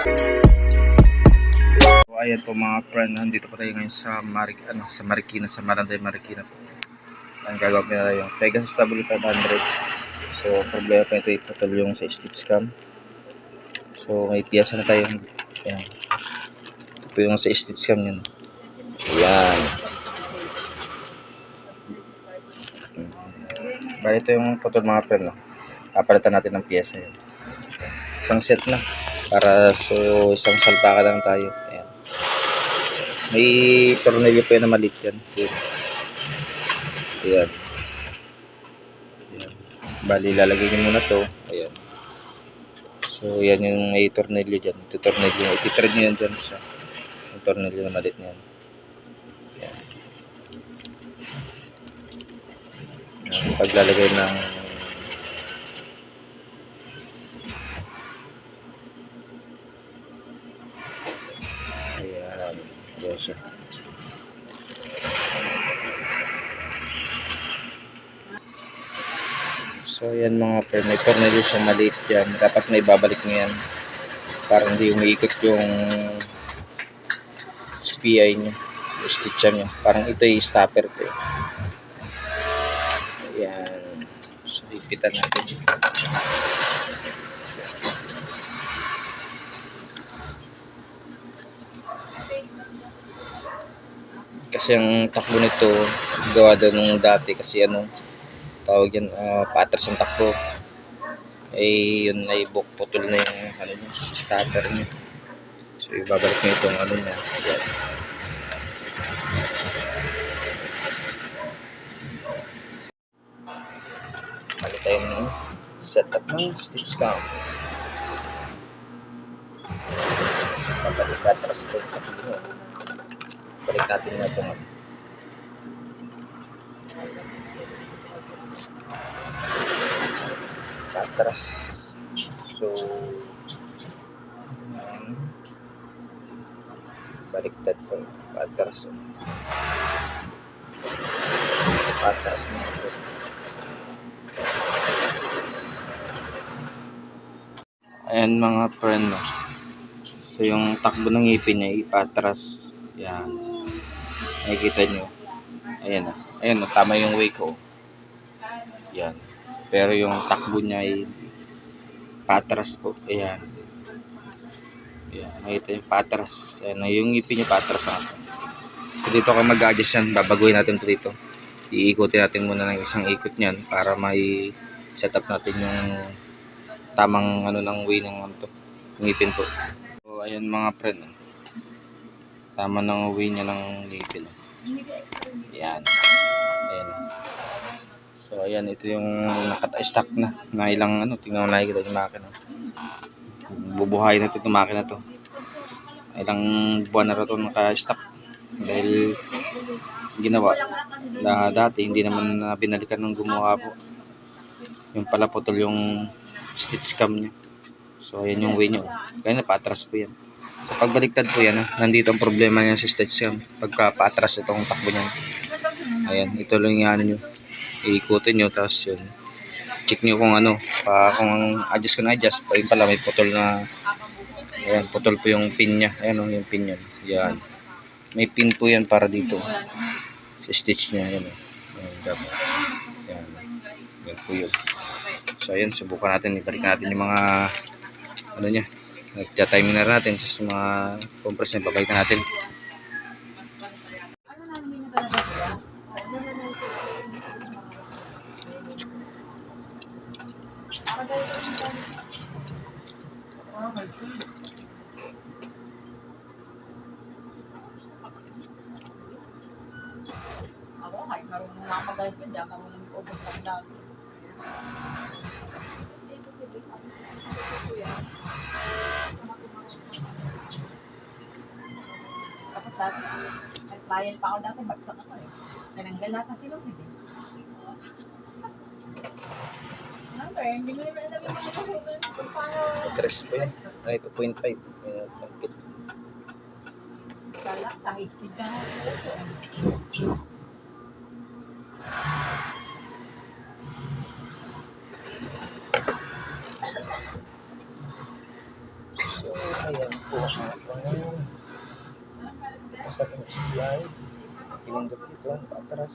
So, ayan po mga friend, nandito po tayo ngayon sa Marik ano, sa Marikina, sa Maranday Marikina po. Ang gagawin ko na yung Pegasus W500. So, problema pa ito ipatol yung sa stitch cam. So, may piyasa na tayo. Ayan. Ito po yung sa stitch cam yun. Ayan. Bali ito yung putol mga friend. No? Papalitan natin ng piyesa yun. Isang set na. Para so isang salpaka lang tayo. Ayan. May tornilyo pa yun na maliit yan. Ayan. Ayan. Ayan. Bali, lalagay nyo muna to. Ayan. So, yan yung may tornilyo dyan. Ito tornilyo. Ititread nyo yan dyan sa yung tornilyo na maliit na yan. Ayan. Ayan. Paglalagay ng So, ayan mga per, may tornilyo sa maliit yan. Dapat may babalik mo yan. Para hindi umiikot yung SPI nyo. Yung stitcher nyo. Parang ito yung stopper ko. eh. Ayan. So, ipitan natin. Kasi ang takbo nito, gawa daw nung dati kasi ano, tawag yan, uh, patras ang takbo. Eh, yun na ibok putol na yung ano niya, starter niya. So, ibabalik niya itong ano niya. Ayan. Balik tayo ng setup ng stitch count. Babalik patras ko niya. Balik natin na itong ano. Patras. So, um, baliktad po. Patras mo. Ayan mga friend. no. So, yung takbo ng ngipin niya, ipatras. Yan. Nakikita nyo. Ayan na. Ayan, no, tama yung way ko. Yan. Pero yung takbo niya ay patras po. Ayan. Ayan. Nakita yung patras. Ayan. Yung ngipin niya patras ang So dito ka mag-adjust yan. Babaguhin natin ito dito. Iikutin natin muna ng isang ikot niyan para may set up natin yung tamang ano ng way ng ano to. Ngipin po. So ayan mga friend. Tama ng way niya ng ngipin. Ayan. Ayan. So ayan, ito yung naka-stack na na ilang ano, tingnan mo nakikita yung makina. Bubuhayin natin itong makina to. Ilang buwan na rin ito naka-stack dahil ginawa na dati hindi naman na binalikan ng gumawa po. Yung pala putol yung stitch cam niya. So ayan yung way niya. Kaya na po yan. So, pagbaliktad po yan, ah, nandito ang problema niya sa stitch cam. Pagka patras itong takbo niya. Ayan, ito lang yung ano nyo iikutin nyo tapos yun check nyo kung ano pa, kung adjust ka na adjust pa yun pala may putol na ayan putol po yung pin nya ayan o yung pin yan yan. May pin po yan para dito sa stitch nya ayan o ayan dapat yan yan po yun. So ayan subukan natin ibalik natin yung mga ano nya nagta-timing na natin sa mga compress nya babalik na natin Ako, kahit marunong na ako mag-girlfriend, diyan ko ubod lang dati. Tapos dati, nag-trial pa ako dati, bagsak ako eh. Tinanggal lahat ng silog, hindi. Number, hindi mo naman alam kung paano po yan ay 2.5 ayan tangkit Kala, sa high speed ka na. So, ayan. po. Ngayon, sa aking supply, pinindot dito, patras.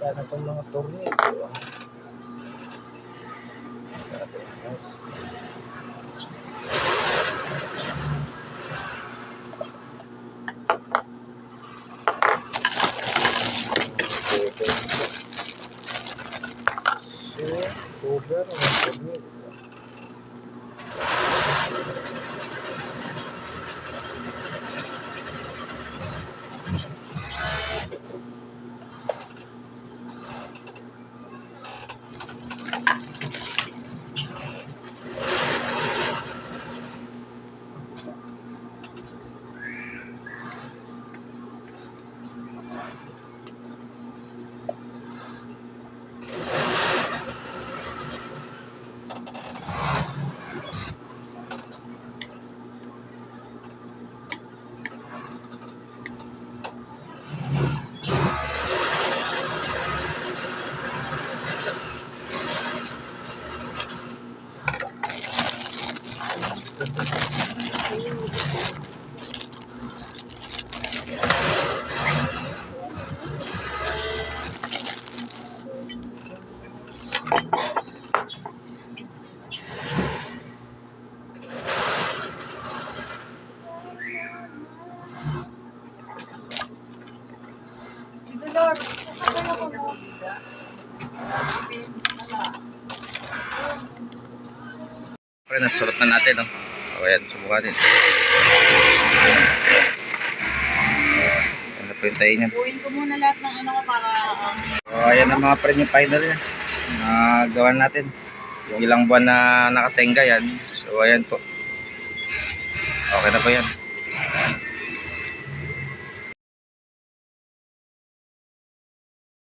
kaya na itong mga ah. Grabe, nice. уже Lord. Okay, nasulot na natin, no? O, ayan, subukan natin. Ano po yung tayo niyan? Buuin ko muna lahat ng ano ko para So, ayan ang mga friend yung final niya. Nagawa natin. Yung ilang buwan na nakatenga yan. So, ayan po. Okay na po yan.